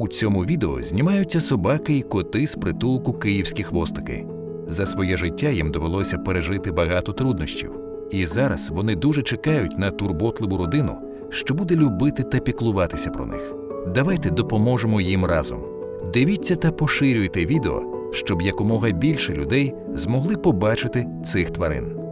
У цьому відео знімаються собаки і коти з притулку київські хвостики. За своє життя їм довелося пережити багато труднощів, і зараз вони дуже чекають на турботливу родину, що буде любити та піклуватися про них. Давайте допоможемо їм разом. Дивіться та поширюйте відео, щоб якомога більше людей змогли побачити цих тварин.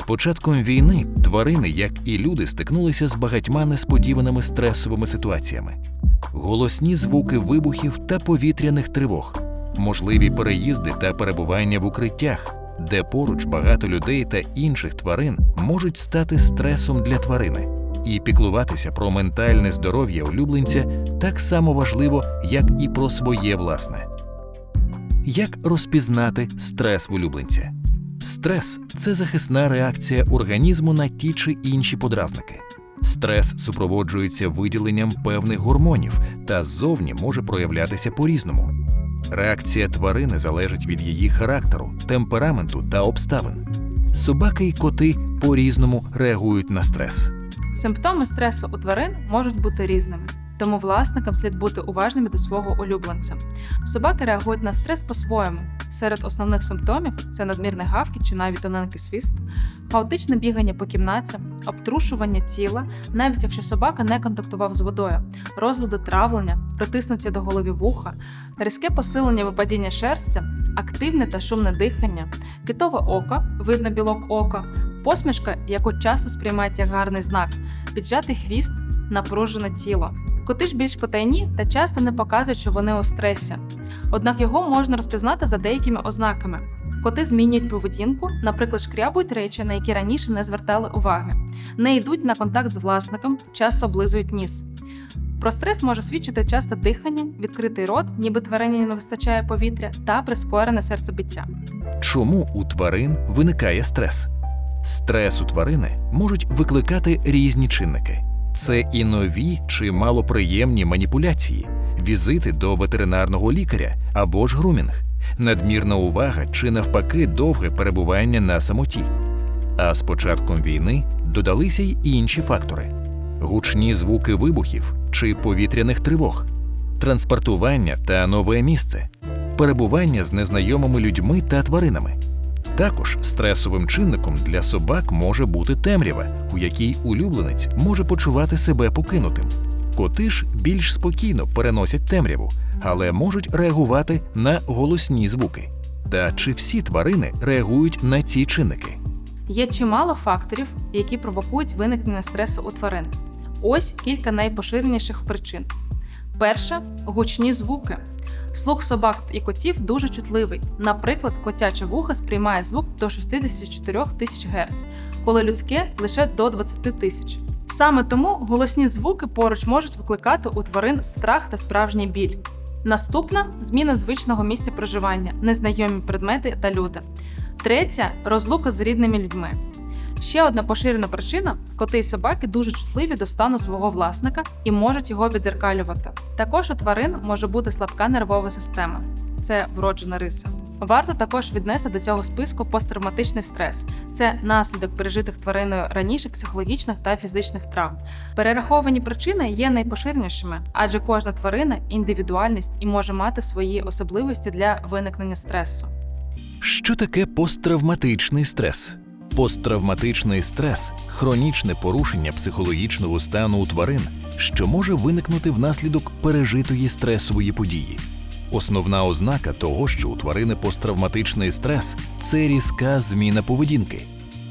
З початком війни тварини, як і люди, стикнулися з багатьма несподіваними стресовими ситуаціями: голосні звуки вибухів та повітряних тривог, можливі переїзди та перебування в укриттях, де поруч багато людей та інших тварин можуть стати стресом для тварини. І піклуватися про ментальне здоров'я улюбленця так само важливо, як і про своє власне. Як розпізнати стрес в улюбленця? Стрес це захисна реакція організму на ті чи інші подразники. Стрес супроводжується виділенням певних гормонів та ззовні може проявлятися по-різному. Реакція тварини залежить від її характеру, темпераменту та обставин. Собаки й коти по-різному реагують на стрес. Симптоми стресу у тварин можуть бути різними, тому власникам слід бути уважними до свого улюбленця. Собаки реагують на стрес по-своєму. Серед основних симптомів це надмірний гавкіт чи навіть тоненький свіст, хаотичне бігання по кімнаті, обтрушування тіла, навіть якщо собака не контактував з водою, розлади травлення, притиснуті до голові вуха, різке посилення випадіння шерсті, активне та шумне дихання, китове око, видно білок ока, посмішка, яку часто сприймають як гарний знак, піджатий хвіст, напружене тіло. Коти ж більш потайні та часто не показують, що вони у стресі. Однак його можна розпізнати за деякими ознаками. Коти змінюють поведінку, наприклад, шкрябують речі, на які раніше не звертали уваги, не йдуть на контакт з власником, часто облизують ніс. Про стрес може свідчити часто дихання, відкритий рот, ніби тварині не вистачає повітря, та прискорене серцебиття. Чому у тварин виникає стрес? Стрес у тварини можуть викликати різні чинники. Це і нові чи малоприємні маніпуляції, візити до ветеринарного лікаря або ж грумінг, надмірна увага чи навпаки довге перебування на самоті. А з початком війни додалися й інші фактори: гучні звуки вибухів чи повітряних тривог, транспортування та нове місце, перебування з незнайомими людьми та тваринами. Також стресовим чинником для собак може бути темрява, у якій улюбленець може почувати себе покинутим. Коти ж більш спокійно переносять темряву, але можуть реагувати на голосні звуки. Та чи всі тварини реагують на ці чинники? Є чимало факторів, які провокують виникнення стресу у тварин. Ось кілька найпоширеніших причин. Перше гучні звуки. Слух собак і котів дуже чутливий. Наприклад, котяче вухо сприймає звук до 64 тисяч Гц, коли людське лише до 20 тисяч. Саме тому голосні звуки поруч можуть викликати у тварин страх та справжній біль. Наступна зміна звичного місця проживання, незнайомі предмети та люди. Третя розлука з рідними людьми. Ще одна поширена причина коти і собаки дуже чутливі до стану свого власника і можуть його відзеркалювати. Також у тварин може бути слабка нервова система. Це вроджена риса. Варто також віднести до цього списку посттравматичний стрес. Це наслідок пережитих твариною раніше психологічних та фізичних травм. Перераховані причини є найпоширенішими, адже кожна тварина індивідуальність і може мати свої особливості для виникнення стресу. Що таке посттравматичний стрес? Посттравматичний стрес хронічне порушення психологічного стану у тварин, що може виникнути внаслідок пережитої стресової події. Основна ознака того, що у тварини посттравматичний стрес це різка зміна поведінки.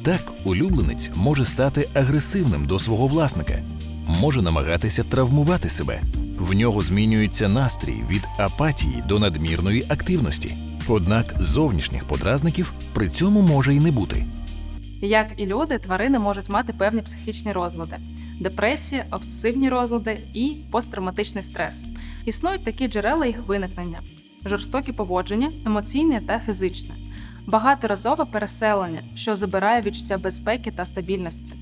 Так, улюбленець може стати агресивним до свого власника, може намагатися травмувати себе. В нього змінюється настрій від апатії до надмірної активності. Однак зовнішніх подразників при цьому може й не бути. Як і люди, тварини можуть мати певні психічні розлади: депресія, обсесивні розлади і посттравматичний стрес. Існують такі джерела їх виникнення: жорстокі поводження, емоційне та фізичне, багаторазове переселення, що забирає відчуття безпеки та стабільності,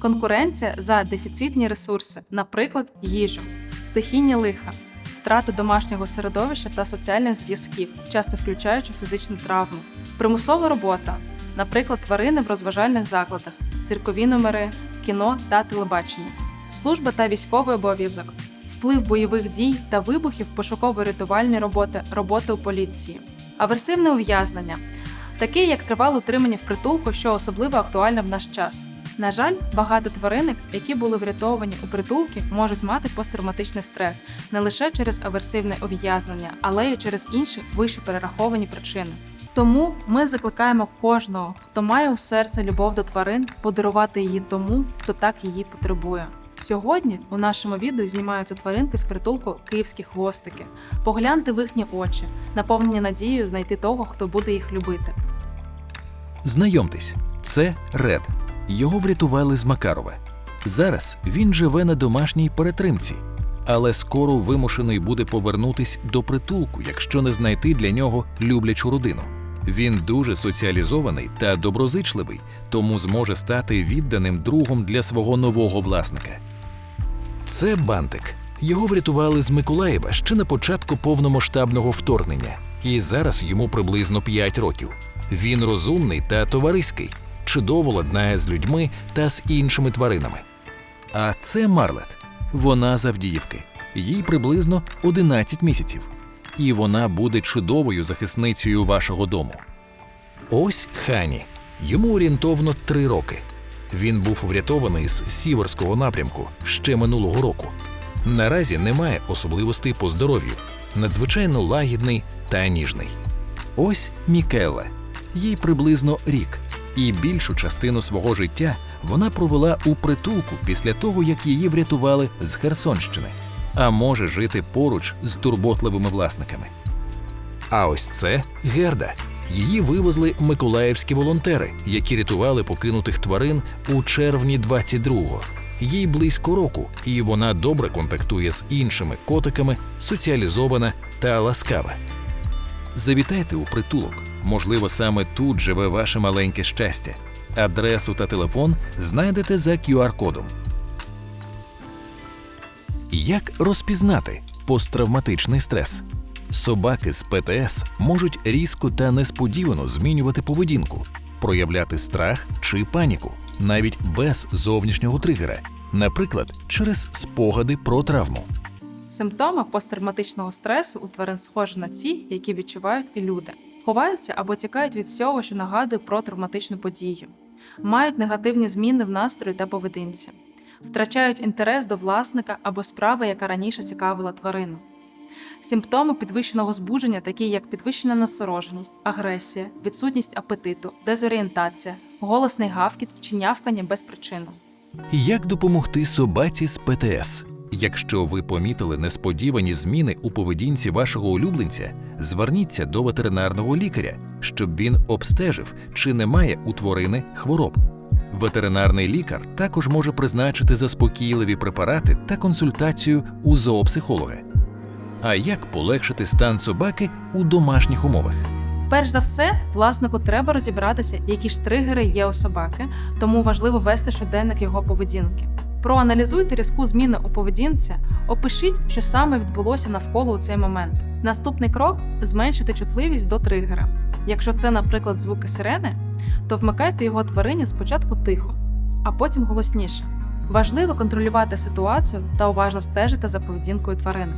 конкуренція за дефіцитні ресурси, наприклад, їжу, стихійні лиха. Втрата домашнього середовища та соціальних зв'язків, часто включаючи фізичну травму, примусова робота, наприклад, тварини в розважальних закладах, циркові номери, кіно та телебачення, служба та військовий обов'язок, вплив бойових дій та вибухів, пошуково-рятувальні роботи, роботи у поліції, аверсивне ув'язнення, таке як тривале утримання в притулку, що особливо актуальне в наш час. На жаль, багато тваринок, які були врятовані у притулки, можуть мати посттравматичний стрес не лише через аверсивне ув'язнення, але й через інші вище перераховані причини. Тому ми закликаємо кожного, хто має у серці любов до тварин, подарувати її тому, хто так її потребує. Сьогодні у нашому відео знімаються тваринки з притулку київські хвостики. Погляньте в їхні очі, наповнені надією знайти того, хто буде їх любити. Знайомтесь, це Ред. Його врятували з Макарова. Зараз він живе на домашній перетримці, але скоро вимушений буде повернутись до притулку, якщо не знайти для нього люблячу родину. Він дуже соціалізований та доброзичливий, тому зможе стати відданим другом для свого нового власника. Це бантик. Його врятували з Миколаєва ще на початку повномасштабного вторгнення, і зараз йому приблизно 5 років. Він розумний та товариський, чудово ладнає з людьми та з іншими тваринами. А це Марлет. Вона з Авдіївки. Їй приблизно 11 місяців. І вона буде чудовою захисницею вашого дому. Ось Хані. Йому орієнтовно 3 роки. Він був врятований з сіверського напрямку ще минулого року. Наразі немає особливостей по здоров'ю, надзвичайно лагідний та ніжний. Ось Мікелла. Їй приблизно рік, і більшу частину свого життя вона провела у притулку після того, як її врятували з Херсонщини, а може жити поруч з турботливими власниками. А ось це Герда. Її вивезли миколаївські волонтери, які рятували покинутих тварин у червні 22-го. Їй близько року, і вона добре контактує з іншими котиками, соціалізована та ласкава. Завітайте у притулок. Можливо, саме тут живе ваше маленьке щастя. Адресу та телефон знайдете за QR-кодом. Як розпізнати посттравматичний стрес? Собаки з ПТС можуть різко та несподівано змінювати поведінку, проявляти страх чи паніку, навіть без зовнішнього тригера, наприклад, через спогади про травму. Симптоми посттравматичного стресу у тварин схожі на ті, які відчувають і люди. Ховаються або тікають від всього, що нагадує про травматичну подію, мають негативні зміни в настрої та поведінці, втрачають інтерес до власника або справи, яка раніше цікавила тварину. Симптоми підвищеного збудження, такі як підвищена настороженість, агресія, відсутність апетиту, дезорієнтація, голосний гавкіт чи нявкання без причини. Як допомогти собаці з ПТС? Якщо ви помітили несподівані зміни у поведінці вашого улюбленця, зверніться до ветеринарного лікаря, щоб він обстежив, чи немає у тварини хвороб. Ветеринарний лікар також може призначити заспокійливі препарати та консультацію у зоопсихолога. А як полегшити стан собаки у домашніх умовах? Перш за все, власнику треба розібратися, які ж тригери є у собаки, тому важливо вести щоденник його поведінки. Проаналізуйте різку зміни у поведінці, опишіть, що саме відбулося навколо у цей момент. Наступний крок зменшити чутливість до тригера. Якщо це, наприклад, звуки сирени, то вмикайте його тварині спочатку тихо, а потім голосніше. Важливо контролювати ситуацію та уважно стежити за поведінкою тварини.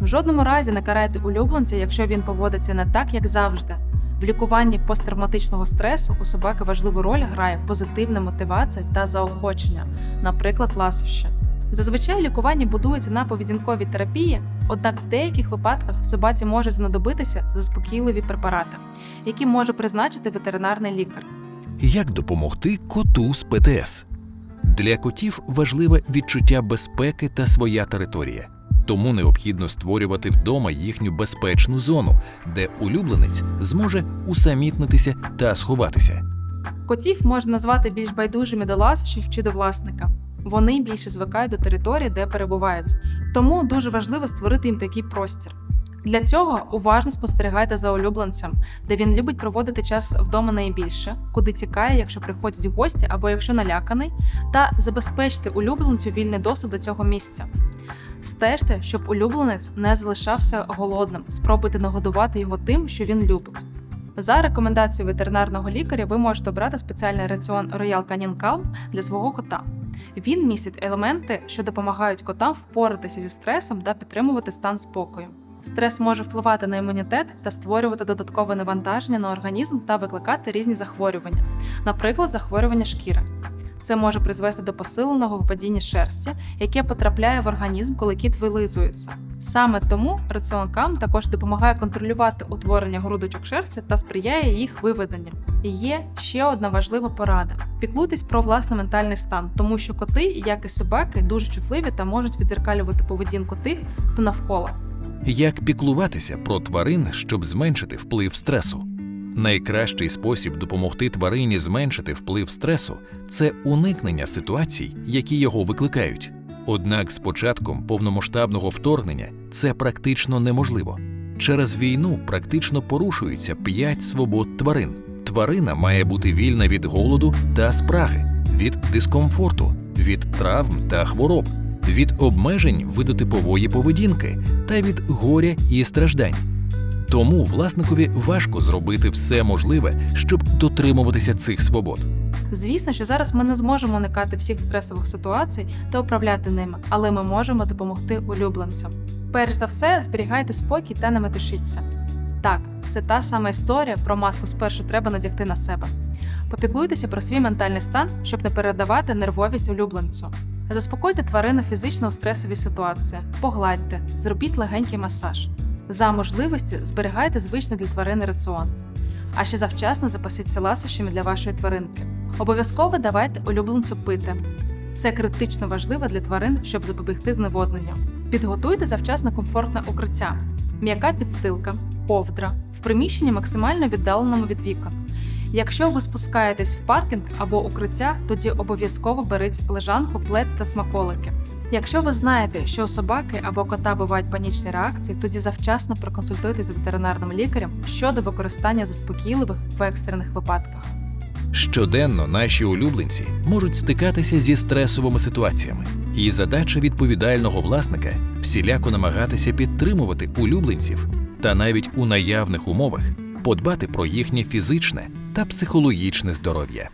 В жодному разі не карайте улюбленця, якщо він поводиться не так, як завжди. В лікуванні посттравматичного стресу у собаки важливу роль грає позитивна мотивація та заохочення, наприклад, ласощі. Зазвичай лікування будується на поведінковій терапії, однак в деяких випадках собаці можуть знадобитися заспокійливі препарати, які може призначити ветеринарний лікар. Як допомогти коту з ПТС? Для котів важливе відчуття безпеки та своя територія. Тому необхідно створювати вдома їхню безпечну зону, де улюбленець зможе усамітнитися та сховатися. Котів можна назвати більш байдужими до ласощів чи до власника. Вони більше звикають до території, де перебувають, тому дуже важливо створити їм такий простір. Для цього уважно спостерігайте за улюбленцем, де він любить проводити час вдома найбільше, куди тікає, якщо приходять гості або якщо наляканий, та забезпечте улюбленцю вільний доступ до цього місця. Стежте, щоб улюбленець не залишався голодним. Спробуйте нагодувати його тим, що він любить. За рекомендацією ветеринарного лікаря ви можете обрати спеціальний раціон Royal Canin Calm для свого кота. Він містить елементи, що допомагають котам впоратися зі стресом та підтримувати стан спокою. Стрес може впливати на імунітет та створювати додаткове навантаження на організм та викликати різні захворювання, наприклад, захворювання шкіри. Це може призвести до посиленого випадіння шерсті, яке потрапляє в організм, коли кіт вилизується. Саме тому раціон кам також допомагає контролювати утворення грудочок шерсті та сприяє їх виведенню. І є ще одна важлива порада: піклуйтесь про власний ментальний стан, тому що коти, як і собаки, дуже чутливі та можуть відзеркалювати поведінку тих, хто навколо. Як піклуватися про тварин, щоб зменшити вплив стресу? Найкращий спосіб допомогти тварині зменшити вплив стресу це уникнення ситуацій, які його викликають. Однак з початком повномасштабного вторгнення це практично неможливо. Через війну практично порушуються п'ять свобод тварин. Тварина має бути вільна від голоду та спраги, від дискомфорту, від травм та хвороб, від обмежень видотипової поведінки та від горя і страждань. Тому власникові важко зробити все можливе, щоб дотримуватися цих свобод. Звісно, що зараз ми не зможемо уникати всіх стресових ситуацій та управляти ними, але ми можемо допомогти улюбленцям. Перш за все, зберігайте спокій та не метушіться. Так, це та сама історія про маску спершу треба надягти на себе. Попіклуйтеся про свій ментальний стан, щоб не передавати нервовість улюбленцю. Заспокойте тварину фізично у стресовій ситуації, погладьте, зробіть легенький масаж. За можливості зберігайте звичний для тварини раціон. А ще завчасно запасіться ласощами для вашої тваринки. Обов'язково давайте улюбленцю пити. Це критично важливо для тварин, щоб запобігти зневодненню. Підготуйте завчасно комфортне укриття, м'яка підстилка, ковдра в приміщенні максимально віддаленому від вікон. Якщо ви спускаєтесь в паркінг або укриття, тоді обов'язково беріть лежанку, плед та смаколики. Якщо ви знаєте, що у собаки або кота бувають панічні реакції, тоді завчасно проконсультуйтесь з ветеринарним лікарем щодо використання заспокійливих в екстрених випадках. Щоденно наші улюбленці можуть стикатися зі стресовими ситуаціями, і задача відповідального власника всіляко намагатися підтримувати улюбленців та навіть у наявних умовах подбати про їхнє фізичне та психологічне здоров'я.